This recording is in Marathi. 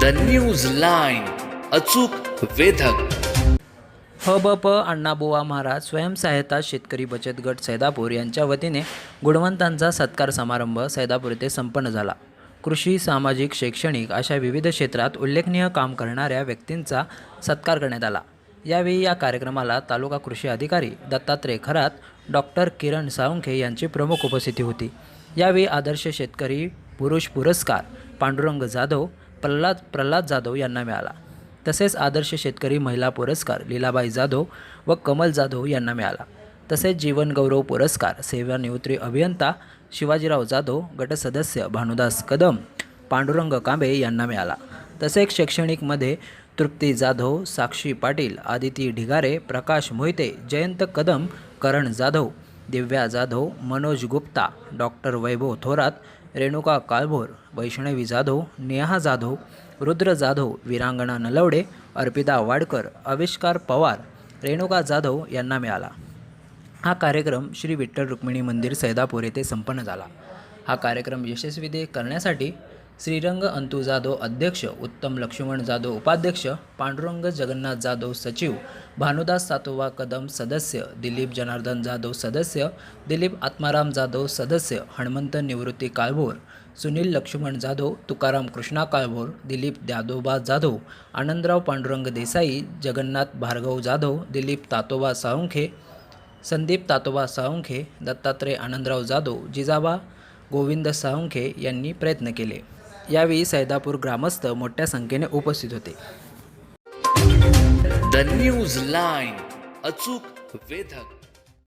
द न्यूज लाईन अचूक वेधक. हबप अण्णाबुवा महाराज स्वयंसहायता शेतकरी बचत गट सैदापूर यांच्या वतीने गुणवंतांचा सत्कार समारंभ सैदापूर येथे संपन्न झाला. कृषी सामाजिक शैक्षणिक अशा विविध क्षेत्रात उल्लेखनीय काम करणाऱ्या व्यक्तींचा सत्कार करण्यात आला. यावेळी या कार्यक्रमाला तालुका कृषी अधिकारी दत्तात्रय खरात डॉक्टर किरण साळुंखे यांची प्रमुख उपस्थिती होती. यावेळी आदर्श शेतकरी पुरुष पुरस्कार पांडुरंग जाधव प्रल्हाद प्रल्हाद जाधव यांना मिळाला. तसेच आदर्श शेतकरी महिला पुरस्कार लीलाबाई जाधव व कमल जाधव यांना मिळाला. तसेच जीवनगौरव पुरस्कार सेवानिवृत्ती अभियंता शिवाजीराव जाधव गटसदस्य भानुदास कदम पांडुरंग कांबे यांना मिळाला. तसेच शैक्षणिकमध्ये तृप्ती जाधव साक्षी पाटील आदिती ढिगारे प्रकाश मोहिते जयंत कदम करण जाधव दिव्या जाधव मनोज गुप्ता डॉक्टर वैभव थोरात रेणुका काळभोर वैष्णवी जाधव नेहा जाधव रुद्र जाधव वीरांगणा नलवडे अर्पिता वाडकर आविष्कार पवार रेणुका जाधव यांना मिळाला. हा कार्यक्रम श्री विठ्ठल रुक्मिणी मंदिर सैदापूर येथे संपन्न झाला. हा कार्यक्रम यशस्वी करण्यासाठी श्रीरंग अंतू जाधव अध्यक्ष उत्तम लक्ष्मण जाधव उपाध्यक्ष पांडुरंग जगन्नाथ जाधव सचिव भानुदास सातोवा कदम सदस्य दिलीप जनार्दन जाधव सदस्य दिलीप आत्माराम जाधव सदस्य हनुमंत निवृत्ती काळभोर सुनील लक्ष्मण जाधव तुकाराम कृष्णा काळभोर दिलीप द्यादोबा जाधव आनंदराव पांडुरंग देसाई जगन्नाथ भार्गव जाधव दिलीप तातोबा साळुंखे संदीप तातोबा साळुंखे दत्तात्रय आनंदराव जाधव जिजाबा गोविंद साळुंखे यांनी प्रयत्न केले. यावेळी सैदापूर ग्रामस्थ मोठ्या संख्येने उपस्थित होते. द न्यूज लाईन अचूक वेधक.